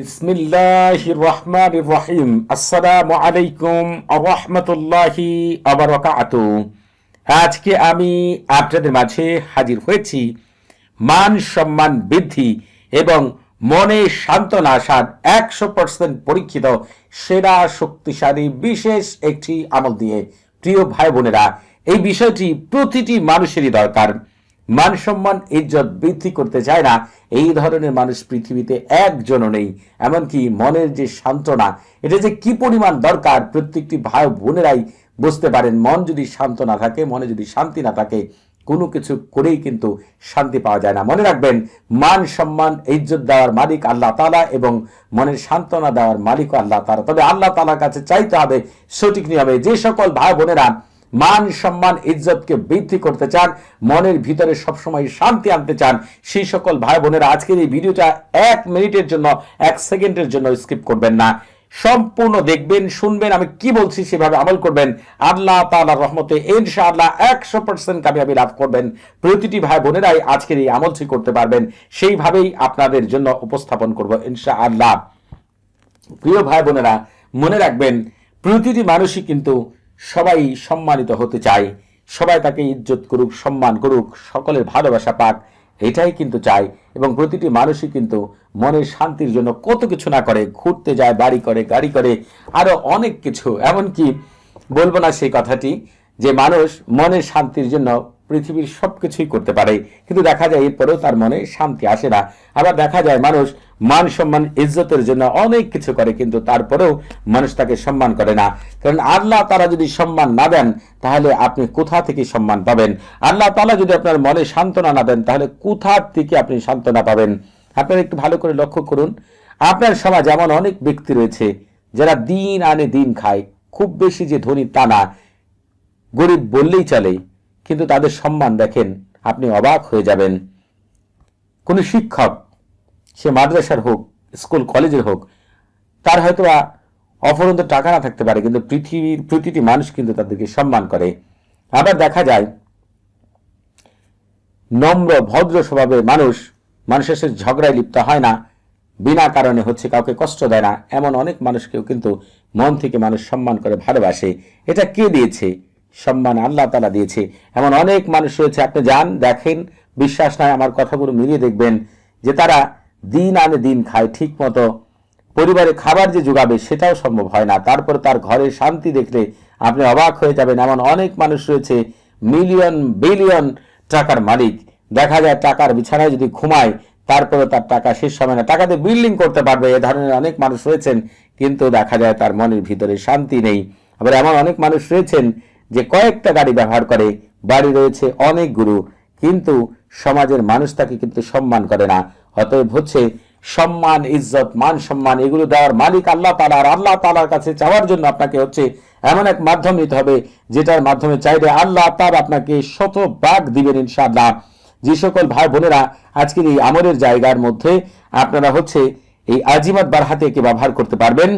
বিসমিল্লাহ রহমান রহিম আসসালামু আলাইকুম রহমতুল্লাহি আবরকাত। আজকে আমি আপনাদের মাঝে হাজির হয়েছি। মান সম্মান বৃদ্ধি এবং মনে সান্ত্বনা আসার একশো পার্সেন্ট পরীক্ষিত, সেরা, শক্তিশালী, বিশেষ একটি আমল দিয়ে। প্রিয় ভাই বোনেরা, এই বিষয়টি প্রতিটি মানুষেরই দরকার। মান সম্মান, ইজ্জত বৃদ্ধি করতে চায় না। এই ধরনের মানুষ পৃথিবীতে একজনও নেই। এমনকি মনের যে সান্ত্বনা, এটা যে কি পরিমাণ দরকার, প্রত্যেকটি ভাই বোনেরাই বুঝতে পারেন, মন যদি শান্ত না থাকে, মনে যদি শান্তি না থাকে, কোনো কিছু করেই কিন্তু শান্তি পাওয়া যায় না। মনে রাখবেন, মান সম্মান, ইজ্জত দেওয়ার মালিক আল্লাহ তালা এবং মনের সান্ত্বনা দেওয়ার মালিকও আল্লাহ তালা তবে আল্লাহ তালার কাছে চাইতে হবে সঠিক নিয়মে। যে সকল ভাই বোনেরা মান সম্মান, ইজ্জতকে বৃদ্ধি করতে চান, মনের ভিতরে সবসময় শান্তি আনতে চান, সেই সকল ভাই বোনেরা আজকের এই ভিডিওটা এক মিনিটের জন্য, এক সেকেন্ডের জন্য স্কিপ করবেন না। সম্পূর্ণ দেখবেন, শুনবেন, আমি কি বলছি সেভাবে আমল করবেন। আল্লাহ তাআলার রহমতে ইনশাআল্লাহ একশো পার্সেন্ট কামিয়াবি লাভ করবেন। প্রতিটি ভাই বোনেরাই আজকের এই আমলটি করতে পারবেন। সেইভাবেই আপনাদের জন্য উপস্থাপন করব ইনশাআল্লাহ। প্রিয় ভাই বোনেরা মনে রাখবেন, প্রতিটি মানুষই কিন্তু সবাই সম্মানিত হতে চায়। সবাই তাকে ইজ্জত করুক, সম্মান করুক, সকলের ভালোবাসা পাক, এটাই কিন্তু চাই এবং প্রতিটি মানুষই কিন্তু মনের শান্তির জন্য কত কিছু না করে, ঘুরতে যায়, বাড়ি করে, গাড়ি করে আরও অনেক কিছু। এমনকি বলব না সেই কথাটি, যে মানুষ মনের শান্তির জন্য পৃথিবীর সব কিছুই করতে পারে। কিন্তু দেখা যায় এরপরেও তার মনে শান্তি আসে না। আবার দেখা যায় মানুষ মান সম্মান, ইজ্জতের জন্য অনেক কিছু করে, কিন্তু তারপরেও মানুষ তাকে সম্মান করে না। কারণ আল্লাহ তারা যদি সম্মান না দেন, তাহলে আপনি কোথা থেকে সম্মান পাবেন? আল্লাহ তালা যদি আপনার মনে সান্ত্বনা না দেন, তাহলে কোথা থেকে আপনি সান্ত্বনা পাবেন? আপনারা একটু ভালো করে লক্ষ্য করুন। আপনার সমাজ এমন অনেক ব্যক্তি রয়েছে, যারা দিন আনে দিন খায়। খুব বেশি যে ধনী তা না। গরিব বললেই চলে। কিন্তু তাদের সম্মান দেখেন, আপনি অবাক হয়ে যাবেন। কোনো শিক্ষক, সে মাদ্রাসার হোক, স্কুল, কলেজের হোক, তার হয়তো অপরন্ত টাকা না থাকতে পারে, কিন্তু পৃথিবীর প্রতিটি মানুষ কিন্তু তাদেরকে সম্মান করে। আবার দেখা যায়, নম্র, ভদ্র স্বভাবের মানুষ, মানুষের সাথে ঝগড়ায় লিপ্ত হয় না, বিনা কারণে হচ্ছে কাউকে কষ্ট দেয় না। এমন অনেক মানুষকেও কিন্তু মন থেকে মানুষ সম্মান করে, ভালোবাসে। এটা কে দিয়েছে? সম্মান আল্লাহ তালা দিয়েছে। এমন অনেক মানুষ রয়েছে, আপনি যান, দেখেন, বিশ্বাস নয় আমার কথাগুলো মিলিয়ে দেখবেন যে তারা দিন আনে দিন খায় ঠিক মতো পরিবারে খাবার যে যোগাবে সেটাও সম্ভব হয় না। তারপর তার ঘরে শান্তি দেখলে আপনি অবাক হয়ে যাবেন। এমন অনেক মানুষ রয়েছে মিলিয়ন বিলিয়ন টাকার মালিক। দেখা যায় টাকার বিছানায় যদি ঘুমায় তারপরে তার টাকা শেষ হবে না। টাকাতে বিল্ডিং করতে পারবে, এ ধরনের অনেক মানুষ রয়েছেন, কিন্তু দেখা যায় তার মনের ভিতরে শান্তি নেই। আবার এমন অনেক মানুষ রয়েছেন যে কয়েকটা গাড়ি ব্যবহার করে, বাড়ি রয়েছে অনেক গুরু, কিন্তু সমাজের মানুষ তাকে কিন্তু সম্মান করে না। অতএব হচ্ছে সম্মান, ইজ্জত, মান সম্মান, এগুলো দেওয়ার মালিক আল্লাহ তালা আর আল্লাহ তালার কাছে চাওয়ার জন্য আপনাকে হচ্ছে এমন এক মাধ্যম নিতে হবে, যেটার মাধ্যমে চাইলে আল্লাহ তার আপনাকে শত বাঘ দিবেন ইনশাআল্লাহ। যে সকল ভাই বোনেরা আজকের এই আমলের জায়গার মধ্যে আপনারা হচ্ছে এই আজিমাত বারহাতে একে ব্যবহার করতে পারবেন।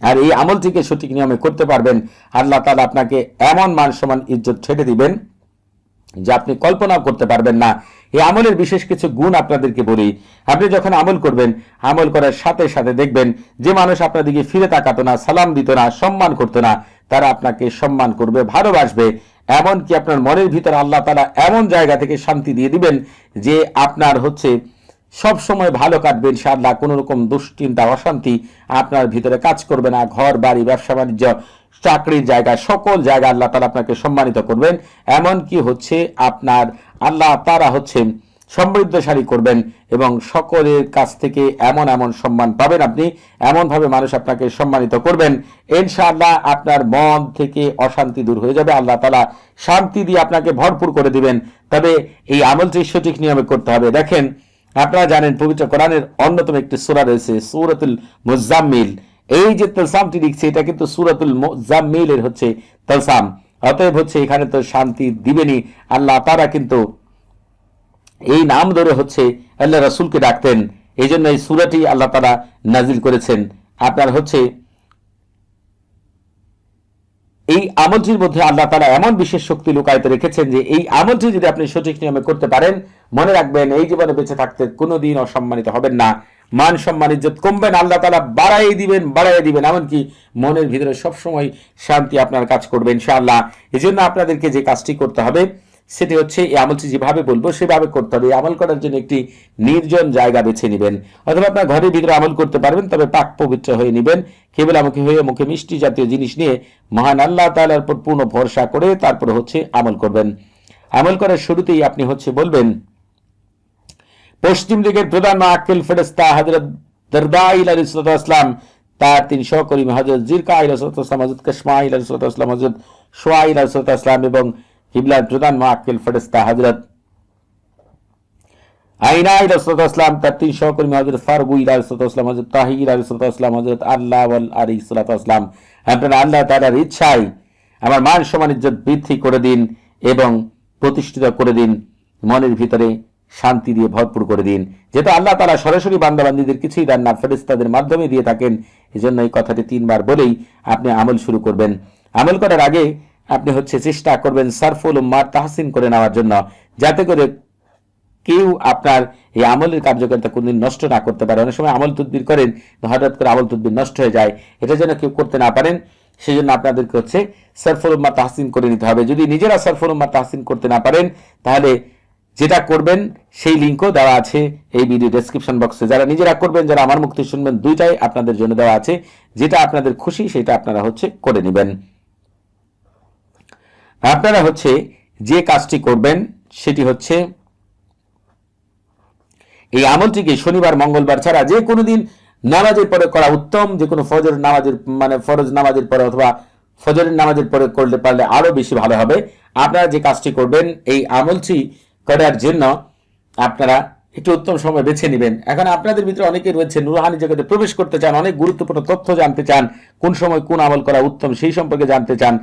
আর এই আমলটিকে সঠিক নিয়মে করতে পারবেন। আল্লাহ তালা আপনাকে এমন মান সমান ইজ্জত ছেড়ে দিবেন যে আপনি কল্পনা করতে পারবেন না। এই আমলের বিশেষ কিছু গুণ আপনাদেরকে বলি। আপনি যখন আমল করবেন, আমল করার সাথে সাথে দেখবেন যে মানুষ আপনার দিকে ফিরে তাকাতো না, সালাম দিত না, সম্মান করতো না, তারা আপনাকে সম্মান করবে, ভালোবাসবে। এমনকি আপনার মনের ভিতরে আল্লাহ তালা এমন জায়গা থেকে শান্তি দিয়ে দিবেন যে আপনার হচ্ছে সব সময় ভালো কাটবে ইনশাআল্লাহ, কোনো রকম দুশ্চিন্তা, অশান্তি আপনার ভিতরে কাজ করবে না। ঘর, বাড়ি, ব্যবসা, বাণিজ্য, চাকরির জায়গা, সকল জায়গা আল্লাহ তালা আপনাকে সম্মানিত করবেন। এমন কি হচ্ছে আপনার আল্লাহ তারা হচ্ছে সমৃদ্ধশালী করবেন এবং সকলের কাছ থেকে এমন এমন সম্মান পাবেন আপনি, এমনভাবে মানুষ আপনাকে সম্মানিত করবেন। ইনশাআল্লাহ আপনার মন থেকে অশান্তি দূর হয়ে যাবে, আল্লাহ তালা শান্তি দিয়ে আপনাকে ভরপুর করে দিবেন। তবে এই আমলটি সঠিক নিয়মে করতে হবে। দেখেন আপনারা জানেন, পবিত্র কোরআনের অন্যতম একটি সূরা রয়েছে সূরাতুল মুজাম্মিল। এই যে তলসামটি লিখছে, এটা কিন্তু সূরাতুল মুজাম্মিলের হচ্ছে তলসাম। অতএব হচ্ছে এখানে তো শান্তি দিবেনি আল্লাহ তারা কিন্তু এই নাম ধরে হচ্ছে আল্লাহ রাসূলকে ডাকতেন। এই জন্য এই সূরাটি আল্লাহ তারা নাজিল করেছেন। আপনার হচ্ছে এই আমলটির মধ্যে আল্লাহ তারা এমন বিশেষ শক্তি লুকায়িত রেখেছেন যে এই আমলটি যদি আপনি সঠিক নিয়মে করতে পারেন, মনে রাখবেন এই জীবনে বেঁচে থাকতে কোনোদিন অসম্মানিত হবেন না। মান সম্মান, ইজ্জত কমবেন, আল্লাহ তালা বাড়াই দিবেন বাড়াই দিবেন। এমনকি মনের ভিতরে সবসময় শান্তি আপনার কাজ করবেন ইনশাআল্লাহ। এই জন্য আপনাদেরকে যে কাজটি করতে হবে সেটি হচ্ছে, এই আমলটি যেভাবে বলব, সেভাবে করতে হবে। আমল করার জন্য একটি নির্জন জায়গা বেছে নেবেন। অথবা আপনার ঘরের ভিতরে আমল করতে পারবেন, তবে পাক পবিত্র হয়ে নেবেন। কেবলামুখী হয়ে মুখে মিষ্টি জাতীয় জিনিস নিয়ে মহান আল্লাহ তালার উপর পূর্ণ ভরসা করে তারপর হচ্ছে আমল করবেন। আমল করার শুরুতেই আপনি হচ্ছে বলবেন, পশ্চিম দিকের প্রধান আকেল ফেরেস্তা হজরত দরদাইল আলিসাম তার তিন সহকর্মী হজরত জিরকা আলাম হজরত কসমা আলাম হজরত সোয়াইল আলাম এবং কিবলার প্রধান আকেল ফেরেস্তা হজরত আইনা ইসলাম তার তিন সহকর্মী হজরত ফারুক ইসলাম হজরত তাহির ইসলাম হজরত আল্লাহ আলী ইসলাতাম আপনারা আল্লাহ তালার ইচ্ছায় আমার মান সমান ইজ্জত বৃদ্ধি করে দিন এবং প্রতিষ্ঠিত করে দিন, মনের ভিতরে শান্তি দিয়ে ভরপুর করে দিন। যেহেতু আল্লাহ তালা সরাসরি বান্দাবান্দিদের কিছুই দেন না ফেরিস্তাদের মাধ্যমে দিয়ে থাকেন এই জন্য এই কথাটি তিনবার বলেই আপনি আমল শুরু করবেন। আমল করার আগে আপনি হচ্ছে চেষ্টা করবেন সারফুল উম্মার তাহসিন করে নেওয়ার জন্য, যাতে করে কেউ আপনার এই আমলের কার্যকারিতা কোনদিন নষ্ট না করতে পারে। অনেক সময় আমল তদবির করেন, হঠাৎ করে আমল তদবির নষ্ট হয়ে যায়। এটা যেন কেউ করতে না পারেন সেই জন্য আপনাদেরকে হচ্ছে সরফর উম্মা তাহসিন করে নিতে হবে। যদি নিজেরা সরফর উম্মা তাহসিন করতে না পারেন, তাহলে যেটা করবেন, সেই লিঙ্কও দেওয়া আছে এই ভিডিও ডেসক্রিপশন বক্সে যারা নিজেরা করবেন, যারা আমার মুক্তি শুনবেন, দুইটাই আপনাদের জন্য দেওয়া আছে। যেটা আপনাদের খুশি, সেটা আপনারা হচ্ছে করে নেবেন। আপনারা হচ্ছে যে কাজটি করবেন, সেটি হচ্ছে এই আমলটিকে শনিবার, মঙ্গলবার ছাড়া যে কোনো দিন নামাজের পরে করা উত্তম। যে কোনো ফজর নামাজের মানে ফরজ নামাজের পরে অথবা ফজরের নামাজের পরে করলে পারলে আরও বেশি ভালো হবে। আপনারা যে কাজটি করবেন, এই আমলটি করার জন্য আপনারা একটু উত্তম সময় বেছে নেবেন। এখন আপনাদের ভিতরে অনেকে রয়েছে, নুরহানি জগতে প্রবেশ করতে চান, অনেক গুরুত্বপূর্ণ তথ্য জানতে চান, কোন সময় কোন আমল করা উত্তম সেই সম্পর্কে জানতে চান।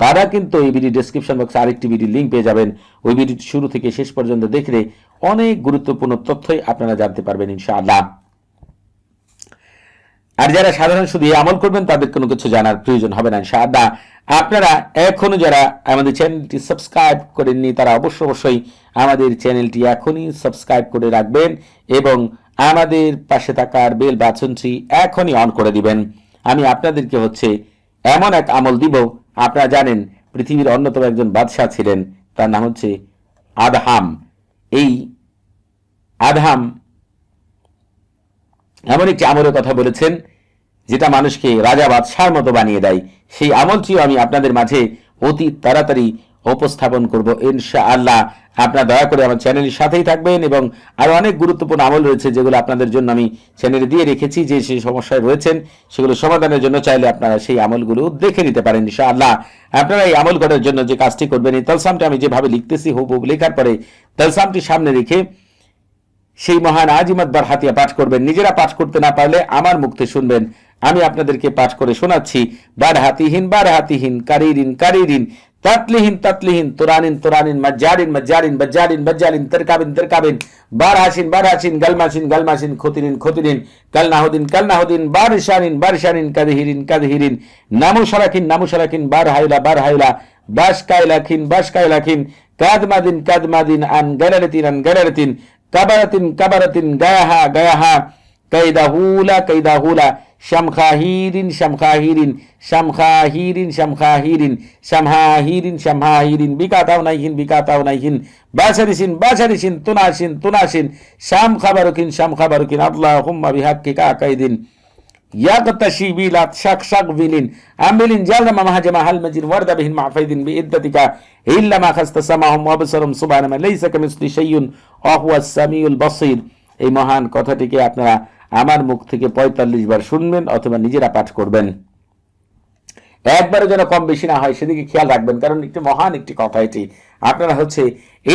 তারা কিন্তু এই ভিডিও ডেসক্রিপশন বক্সে আরেকটি ভিডিও লিঙ্ক পেয়ে যাবেন। ওই ভিডিওটি শুরু থেকে শেষ পর্যন্ত দেখলে অনেক গুরুত্বপূর্ণ তথ্যই আপনারা জানতে পারবেন ইনশাআল্লাহ। আর যারা সাধারণ শুধু আমল করবেন, তাদের কোনো কিছু জানার প্রয়োজন হবে না ইনশাআল্লাহ। আপনারা এখনও যারা আমাদের চ্যানেলটি সাবস্ক্রাইব করেননি, তারা অবশ্যই অবশ্যই আমাদের চ্যানেলটি এখনই সাবস্ক্রাইব করে রাখবেন এবং আমাদের পাশে থাকার বেল বাছনটি এখনই অন করে দিবেন। আমি আপনাদেরকে হচ্ছে এমন এক আমল দিব আপনারা জানেন, পৃথিবীর অন্যতম একজন বাদশাহ ছিলেন, তার নাম হচ্ছে আদহাম। এই আদহাম এমন একটি আমলের কথা বলেছেন, যেটা মানুষকে রাজা বাদশাহ মতো বানিয়ে দেয়। সেই আমলটিও আমি আপনাদের মাঝে অতি তাড়াতাড়ি উপস্থাপন করব ইনশা আল্লাহ আপনারা দয়া করে আমার চ্যানেলের সাথেই থাকবেন এবং আরও অনেক গুরুত্বপূর্ণ আমল রয়েছে যেগুলো আপনাদের জন্য আমি চ্যানেলে দিয়ে রেখেছি, যে সেই সমস্যায় রয়েছেন সেগুলো সমাধানের জন্য চাইলে আপনারা সেই আমলগুলো দেখে নিতে পারেন ইনশা আল্লাহ আপনারা এই আমল করার জন্য যে কাজটি করবেন, এই তলসামটি আমি যেভাবে লিখতেছি হুব লেখার পরে তলসামটি সামনে রেখে সেই মহান আজিমত বার হাতিয়া পাঠ করবেন। নিজেরা পাঠ করতে না পারলে আমার মুক্তি শুনবেন। আমি আপনাদেরকে পাঠ করে শোনাচ্ছি। বার হাতিহীন বার হাতিহীন কারিরিন কারিরিন। তাতলিহীন তাতলিহীন তোরানিন তোরানিন মজ্জারিন মজ্জারিন বজ্জারিন বজ্জারিন তরকাবিন তরকাবিন বার হাসিন বার হাসিন গলমাসিন গলমাসিন খতিরিন খতিরিন কালনাহুদিন কালনাহুদিন বারিশানিন বারিশানিন কাদহিরিন কাদহিরিন নামু সারাকিন নামু সারাকিন বার হাইলা বার হাইলা বাস কাইলাখিন বাস কাইলাখিন কাদমাদিন কাদমাদিন আন গলারতিন আন গলারতিন কাবারাতিন কাবারাতিন গায়াহা গায়াহা কাইদাহুলা কাইদাহুলা শামখাহিরিন শামখাহিরিন শামখাহিরিন শামখাহিরিন শামহাহিরিন শামহাহিরিন বিকাতাও নাইহিন বিকাতাও নাইহিন বাসারিসিন বাসারিসিন তুনাসিন তুনাসিন শাম খাবারুকিন শাম খাবারুকিন আল্লাহ হুম্মা বিহাক্কি কাকাইদিন يغتشي بيلات شك شك بيلين عملين جالنا ما مهجم هل مجين ورد بهن مع فيدين بإدتك إلا ما خست سماهم وبصرهم سبحانه ما ليس كمثل شيء وهو السميع البصير এই মহান কথাটিকে আপনারা আমার মুখ থেকে পঁয়তাল্লিশ বার শুনবেন অথবা নিজেরা পাঠ করবেন। একবারও যেন কম বেশি না হয়, সেদিকে খেয়াল রাখবেন, কারণ একটি মহান একটি কথা এটি। আপনারা হচ্ছে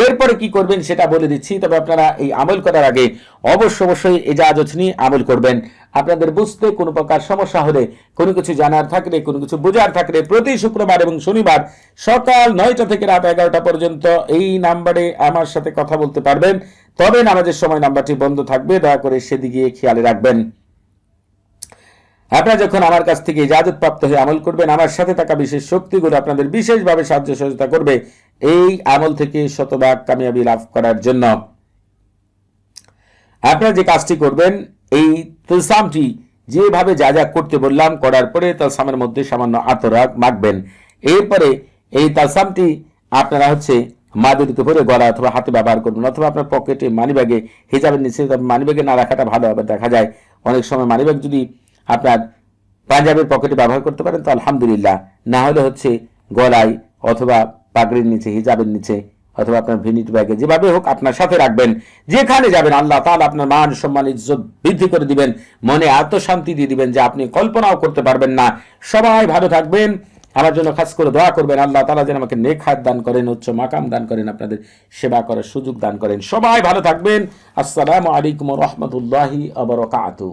এরপরে কি করবেন সেটা বলে দিচ্ছি, তবে আপনারা এই আমল করার আগে অবশ্য অবশ্যই এজাজত নিয়ে আমল করবেন। আপনাদের বুঝতে কোনো প্রকার সমস্যা হলে, কোনো কিছু জানার থাকলে, কোনো কিছু বোঝার থাকলে প্রতি শুক্রবার এবং শনিবার সকাল নয়টা থেকে রাত এগারোটা পর্যন্ত এই নাম্বারে আমার সাথে কথা বলতে পারবেন। তবে নামাজের সময় নাম্বারটি বন্ধ থাকবে, দয়া করে সেদিকে খেয়ালে রাখবেন। আপনারা যখন আমার কাছ থেকে ইজাজত প্রাপ্ত হয়ে আমল করবেন, আমার সাথে থাকা বিশেষ শক্তিগুলো আপনাদের বিশেষভাবে সাহায্য সহযোগিতা করবে। এই আমল থেকে শতভাগ কামিয়াবি লাভ করার জন্য আপনারা যে কাজটি করবেন, এই তলসামটি যেভাবে যা যা করতে বললাম, করার পরে তালসামের মধ্যে সামান্য আতরা মাখবেন। এরপরে এই তালসামটি আপনারা হচ্ছে মাদুরিতে ভরে গলা অথবা হাতে ব্যবহার করবেন, অথবা আপনার পকেটে মানিব্যাগে, হিজাবের নিচে মানিব্যাগে না রাখাটা ভালো হবে, দেখা যায় অনেক সময় মানিব্যাগ যদি আপনার পাঞ্জাবের পকেটে ব্যবহার করতে পারেন, তো আলহামদুলিল্লাহ। না হলে হচ্ছে গলায় অথবা পাগড়ির নিচে, হিজাবের নিচে, অথবা আপনার ভিনিট ব্যাগে যেভাবে হোক আপনার সাথে রাখবেন। যেখানে যাবেন, আল্লাহ তাআলা আপনার মান, সম্মান, ইজ্জত বৃদ্ধি করে দিবেন, মনে আত্মশান্তি দিয়ে দিবেন যে আপনি কল্পনাও করতে পারবেন না। সবাই ভালো থাকবেন। আমার জন্য খাস করে দোয়া করবেন। আল্লাহ তালা যেন আমাকে নেক হাত দান করেন, উচ্চ মাকাম দান করেন, আপনাদের সেবা করার সুযোগ দান করেন। সবাই ভালো থাকবেন। আসসালামু আলাইকুম রহমতুল্লাহি আবরকাতু